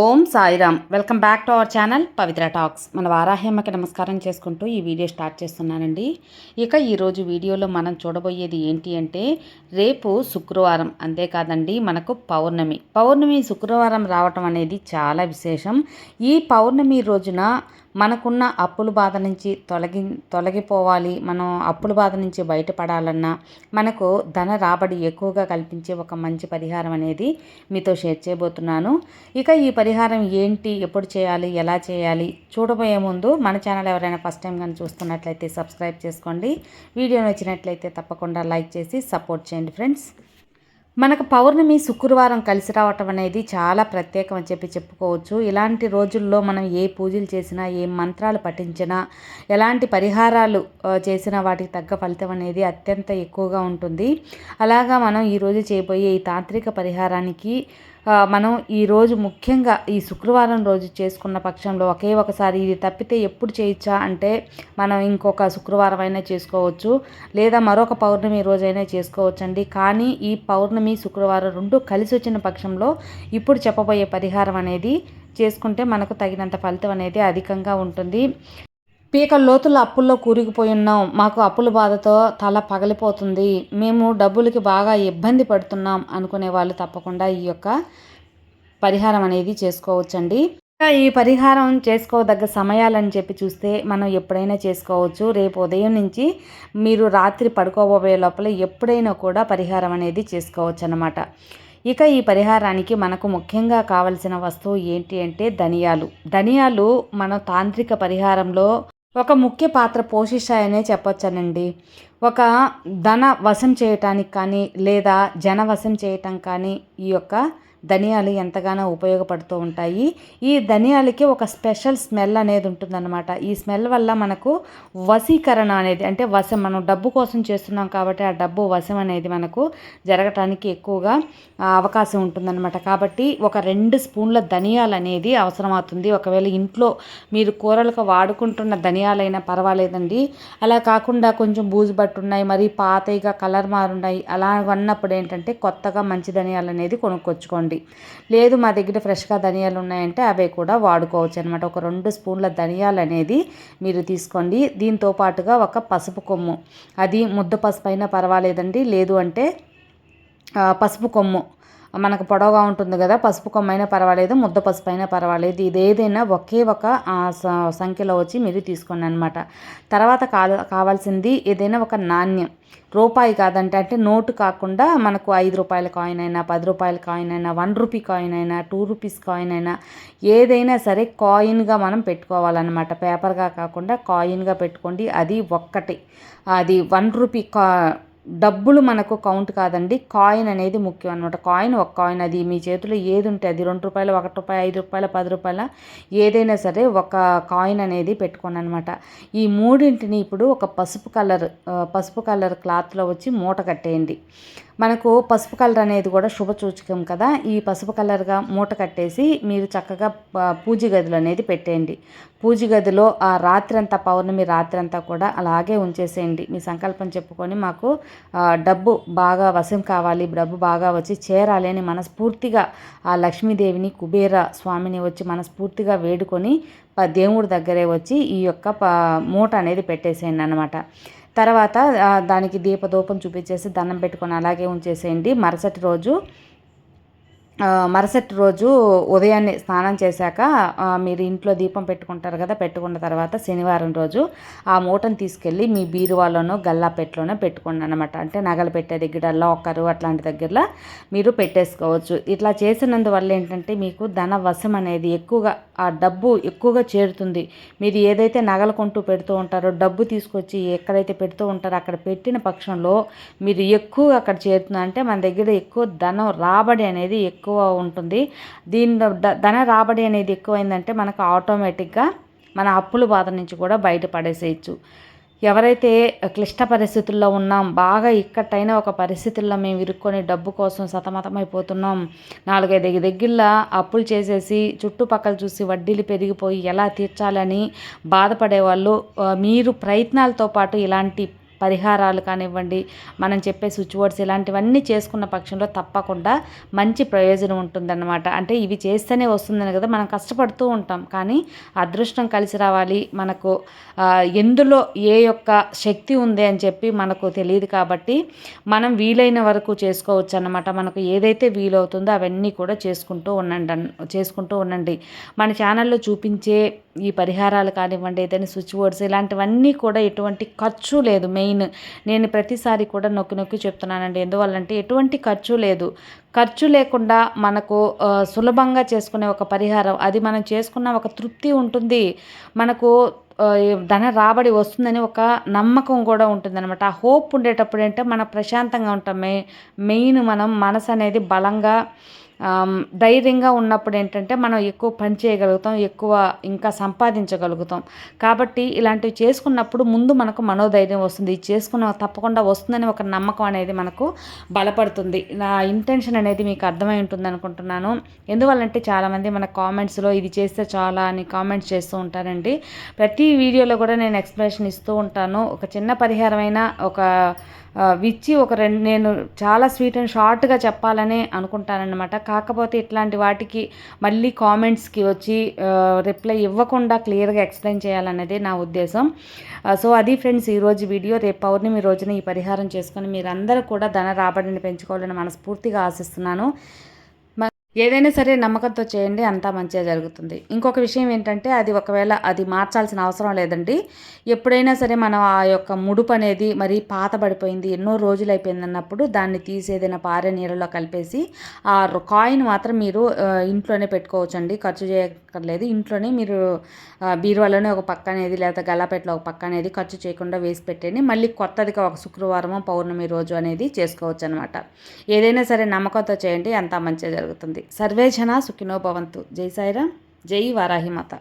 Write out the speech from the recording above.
Om Sairam. Welcome back to our channel Pavitra talks. మన వారాహ్యమ్మకి నమస్కారం చేసుకుంటూ ఈ వీడియో స్టార్ట్ చేస్తున్నానండి. ఇక ఈరోజు వీడియోలో మనం చూడబోయేది ఏంటి అంటే రేపు శుక్రవారం. అంతేకాదండి మనకు పౌర్ణమి. పౌర్ణమి శుక్రవారం రావటం అనేది చాలా విశేషం. ఈ పౌర్ణమి రోజున మనకున్న అప్పుల బాధ నుంచి తొలగి తొలగిపోవాలి. మనం అప్పుల బాధ నుంచి బయటపడాలన్నా మనకు ధన రాబడి ఎక్కువగా కల్పించే ఒక మంచి పరిహారం అనేది మీతో షేర్ చేయబోతున్నాను. ఇక ఈ పరిహారం ఏంటి? ఎప్పుడు చేయాలి? ఎలా చేయాలి? చూడబోయే ముందు మన ఛానల్ ఎవరైనా ఫస్ట్ టైం కానీ చూస్తున్నట్లయితే సబ్స్క్రైబ్ చేసుకోండి. వీడియో నచ్చినట్లయితే తప్పకుండా లైక్ చేసి సపోర్ట్ చేయండి ఫ్రెండ్స్. మనకు పౌర్ణమి శుక్రవారం కలిసి రావటం అనేది చాలా ప్రత్యేకం అని చెప్పి చెప్పుకోవచ్చు. ఇలాంటి రోజుల్లో మనం ఏ పూజలు చేసినా ఏ మంత్రాలు పఠించినా ఎలాంటి పరిహారాలు చేసినా వాటికి తగ్గ ఫలితం అనేది అత్యంత ఎక్కువగా ఉంటుంది. అలాగా మనం ఈరోజు చేయబోయే ఈ తాంత్రిక పరిహారానికి మనం ఈరోజు ముఖ్యంగా ఈ శుక్రవారం రోజు చేసుకున్న పక్షంలో ఒకే ఒకసారి ఇది తప్పితే ఎప్పుడు చేయొచ్చా అంటే మనం ఇంకొక శుక్రవారం అయినా చేసుకోవచ్చు లేదా మరొక పౌర్ణమి రోజైనా చేసుకోవచ్చండి. కానీ ఈ పౌర్ణమి శుక్రవారం రెండు కలిసి వచ్చిన పక్షంలో ఇప్పుడు చెప్పబోయే పరిహారం అనేది చేసుకుంటే మనకు తగినంత ఫలితం అనేది అధికంగా ఉంటుంది. పీక లోతుల అప్పుల్లో కూరిగిపోయి ఉన్నాం. మాకు అప్పుల బాధతో తల పగలిపోతుంది. మేము డబ్బులకి బాగా ఇబ్బంది పడుతున్నాం అనుకునే వాళ్ళు తప్పకుండా ఈ యొక్క పరిహారం అనేది చేసుకోవచ్చండి. ఈ పరిహారం చేసుకోదగ్గ సమయాలని చెప్పి చూస్తే మనం ఎప్పుడైనా చేసుకోవచ్చు. రేపు ఉదయం నుంచి మీరు రాత్రి పడుకోబోయే లోపల ఎప్పుడైనా కూడా పరిహారం అనేది చేసుకోవచ్చు అన్నమాట ఇక ఈ పరిహారానికి మనకు ముఖ్యంగా కావలసిన వస్తువు ఏంటి అంటే ధనియాలు. ధనియాలు మన తాంత్రిక పరిహారంలో ఒక ముఖ్య పాత్ర పోషిస్తాయనే చెప్పొచ్చానండి. ఒక ధన వశం చేయటానికి కానీ లేదా జన వశం చేయటం కానీ ఈ యొక్క ధనియాలు ఎంతగానో ఉపయోగపడుతూ ఉంటాయి. ఈ ధనియాలకి ఒక స్పెషల్ స్మెల్ అనేది ఉంటుందన్నమాట. ఈ స్మెల్ వల్ల మనకు వశీకరణ అనేది అంటే వశం మనం డబ్బు కోసం చేస్తున్నాం కాబట్టి ఆ డబ్బు వశం అనేది మనకు జరగటానికి ఎక్కువగా అవకాశం ఉంటుందన్నమాట. కాబట్టి ఒక రెండు స్పూన్ల ధనియాలు అనేది అవసరమవుతుంది. ఒకవేళ ఇంట్లో మీరు కూరలకు వాడుకుంటున్న ధనియాలైనా పర్వాలేదండి. అలా కాకుండా కొంచెం బూజు ఉన్నాయి మరి పాతగా కలర్ మారున్నాయి. అలా అన్నప్పుడు ఏంటంటే కొత్తగా మంచి ధనియాలు అనేది కొనుక్కొచ్చుకోండి. ఉంటుంది లేదు మా దగ్గర ఫ్రెష్గా ధనియాలు ఉన్నాయంటే అవే కూడా వాడుకోవచ్చు అనమాట ఒక రెండు స్పూన్ల ధనియాలు అనేది మీరు తీసుకోండి. దీంతో పాటుగా ఒక పసుపు కొమ్ము. అది ముద్ద పసుపు అయినా పర్వాలేదండి. లేదు అంటే పసుపు కొమ్ము. మనకు పొడవుగా ఉంటుంది కదా పసుపు కొమ్మైనా పర్వాలేదు ముద్ద పసుపు అయినా పర్వాలేదు. ఇది ఏదైనా ఒకే ఒక సంఖ్యలో వచ్చి మీరు తీసుకోండి అనమాట తర్వాత కావాల్సింది ఏదైనా ఒక నాణ్యం. రూపాయి కాదంటే అంటే నోటు కాకుండా మనకు ఐదు రూపాయల కాయిన్ అయినా పది రూపాయల కాయిన్ అయినా వన్ రూపీ కాయిన్ అయినా టూ రూపీస్ కాయిన్ అయినా ఏదైనా సరే కాయిన్గా మనం పెట్టుకోవాలన్నమాట. పేపర్గా కాకుండా కాయిన్గా పెట్టుకోండి. అది ఒక్కటి. అది వన్ రూపీ కా డబ్బులు మనకు కౌంట్ కాదండి. కాయిన్ అనేది ముఖ్యం అనమాట కాయిన్ ఒక కాయిన్ అది మీ చేతిలో ఏది ఉంటే అది రెండు రూపాయలు ఒకటి రూపాయి ఐదు రూపాయల పది రూపాయల ఏదైనా సరే ఒక కాయిన్ అనేది పెట్టుకోండి అనమాట ఈ మూడింటిని ఇప్పుడు ఒక పసుపు కలర్ పసుపు కలర్ క్లాత్లో వచ్చి మూట కట్టేయండి. మనకు పసుపు కలర్ అనేది కూడా శుభసూచకం కదా. ఈ పసుపు కలర్గా మూట కట్టేసి మీరు చక్కగా పూజ గదిలో అనేది పెట్టేయండి. పూజ గదిలో ఆ రాత్రి అంతా పౌర్ణమి రాత్రి అంతా కూడా అలాగే ఉంచేసేయండి. మీ సంకల్పం చెప్పుకొని మాకు డబ్బు బాగా వశం కావాలి డబ్బు బాగా వచ్చి చేరాలి అని మనస్ఫూర్తిగా ఆ లక్ష్మీదేవిని కుబేర స్వామిని వచ్చి మనస్ఫూర్తిగా వేడుకొని దేవుడి దగ్గరే వచ్చి ఈ యొక్క మూట అనేది పెట్టేసేయండి అనమాట తర్వాత దానికి దీపదూపం చూపించేసి దండం పెట్టుకొని అలాగే ఉంచేసేయండి. మరుసటి రోజు మరుసటి రోజు ఉదయాన్నే స్నానం చేశాక మీరు ఇంట్లో దీపం పెట్టుకుంటారు కదా పెట్టుకున్న తర్వాత శనివారం రోజు ఆ మూటను తీసుకెళ్ళి మీ బీరువాలోనో గల్లాపెట్టులోనో పెట్టుకోండి అనమాట అంటే నగలు పెట్టే దగ్గర లాకరు అట్లాంటి దగ్గరలో మీరు పెట్టేసుకోవచ్చు. ఇట్లా చేసినందువల్ల ఏంటంటే మీకు ధన వశం అనేది ఎక్కువగా ఆ డబ్బు ఎక్కువగా చేరుతుంది. మీరు ఏదైతే నగలు కొంటూ పెడుతూ ఉంటారో డబ్బు తీసుకొచ్చి ఎక్కడైతే పెడుతూ ఉంటారో అక్కడ పెట్టిన పక్షంలో మీరు ఎక్కువ అక్కడ చేరుతుంది. అంటే మన దగ్గర ఎక్కువ ధనం రాబడి అనేది ఎక్కువ ఎక్కువ ఉంటుంది దీని ధన రాబడి అనేది ఎక్కువైందంటే మనకు ఆటోమేటిక్గా మన అప్పుల బాధ నుంచి కూడా బయటపడేసేయచ్చు. ఎవరైతే క్లిష్ట పరిస్థితుల్లో ఉన్నాం బాగా ఇక్కటైన ఒక పరిస్థితుల్లో మేము ఇరుక్కొని డబ్బు కోసం సతమతమైపోతున్నాం. నాలుగైదు దగ్గరలో అప్పులు చేసేసి చుట్టుపక్కల చూసి వడ్డీలు పెరిగిపోయి ఎలా తీర్చాలని బాధపడే వాళ్ళు మీరు ప్రయత్నాలతో పాటు ఇలాంటి పరిహారాలు కానివ్వండి మనం చెప్పే స్విచ్ బోర్డ్స్ ఇలాంటివన్నీ చేసుకున్న పక్షంలో తప్పకుండా మంచి ప్రయోజనం ఉంటుందన్నమాట. అంటే ఇవి చేస్తేనే వస్తుందని కదా మనం కష్టపడుతూ ఉంటాం. కానీ అదృష్టం కలిసి రావాలి. మనకు ఎందులో ఏ యొక్క శక్తి ఉంది అని చెప్పి మనకు తెలియదు కాబట్టి మనం వీలైన వరకు చేసుకోవచ్చు అన్నమాట మనకు ఏదైతే వీలవుతుందో అవన్నీ కూడా చేసుకుంటూ ఉండండి చేసుకుంటూ ఉండండి. మన ఛానల్లో చూపించే ఈ పరిహారాలు కానివ్వండి ఏదైనా స్విచ్ బోర్డ్స్ ఇలాంటివన్నీ కూడా ఎటువంటి ఖర్చు లేదు. Main main. నేను ప్రతిసారి కూడా నొక్కి నొక్కి చెప్తున్నానండి. ఎందువల్లంటే ఎటువంటి ఖర్చు లేదు. ఖర్చు లేకుండా మనకు సులభంగా చేసుకునే ఒక పరిహారం అది మనం చేసుకున్న ఒక తృప్తి ఉంటుంది. మనకు ధన రాబడి వస్తుందని ఒక నమ్మకం కూడా ఉంటుందన్నమాట. ఆ హోప్ ఉండేటప్పుడు ఏంటంటే మనం ప్రశాంతంగా ఉంటాం. మెయిన్ మనం మనసు అనేది బలంగా ధైర్యంగా ఉన్నప్పుడు ఏంటంటే మనం ఎక్కువ పని చేయగలుగుతాం ఎక్కువ ఇంకా సంపాదించగలుగుతాం. కాబట్టి ఇలాంటివి చేసుకున్నప్పుడు ముందు మనకు మనోధైర్యం వస్తుంది. చేసుకున్న తప్పకుండా వస్తుందని ఒక నమ్మకం అనేది మనకు బలపడుతుంది. నా ఇంటెన్షన్ అనేది మీకు అర్థమై ఉంటుంది అనుకుంటున్నాను. ఎందువల్లంటే చాలామంది మన కామెంట్స్లో ఇది చేస్తే చాలా అని కామెంట్స్ చేస్తూ ఉంటారండి. ప్రతి వీడియోలో కూడా నేను ఎక్స్ప్లెనేషన్ ఇస్తూ ఉంటాను. ఒక చిన్న పరిహారమైన ఒక విచ్చి ఒక రెండు నేను చాలా స్వీట్ అండ్ షార్ట్గా చెప్పాలని అనుకుంటానన్నమాట. కాకపోతే ఇట్లాంటి వాటికి మళ్ళీ కామెంట్స్కి వచ్చి రిప్లై ఇవ్వకుండా క్లియర్గా ఎక్స్ప్లెయిన్ చేయాలనేది నా ఉద్దేశం. సో అది ఫ్రెండ్స్ ఈరోజు వీడియో రేపు పౌర్ణమి రోజున ఈ పరిహారం చేసుకొని మీరందరూ కూడా ధన రాబడిని పెంచుకోవాలని మనస్ఫూర్తిగా ఆశిస్తున్నాను. ఏదైనా సరే నమ్మకంతో చేయండి అంతా మంచిగా జరుగుతుంది. ఇంకొక విషయం ఏంటంటే అది ఒకవేళ అది మార్చాల్సిన అవసరం లేదండి. ఎప్పుడైనా సరే మనం ఆ యొక్క ముడుపు అనేది మరి పాత పడిపోయింది ఎన్నో రోజులు అయిపోయింది అన్నప్పుడు దాన్ని తీసేదైనా పారే నీళ్ళలో కలిపేసి ఆ కాయిన్ మాత్రం మీరు ఇంట్లోనే పెట్టుకోవచ్చు అండి ఖర్చు చేయక్కర్లేదు. ఇంట్లోనే మీరు బీరువాలోనే ఒక పక్క అనేది లేదా గల్లాపేటలో ఒక పక్క అనేది ఖర్చు చేయకుండా వేసి పెట్టండి మళ్ళీ కొత్తదిగా ఒక శుక్రవారము పౌర్ణమి రోజు అనేది చేసుకోవచ్చు అనమాట ఏదైనా సరే నమ్మకంతో చేయండి అంతా మంచిగా జరుగుతుంది. సర్వే జనా సుఖినో భవంతు. జై సాయిరామ్. జై వారాహి మాత.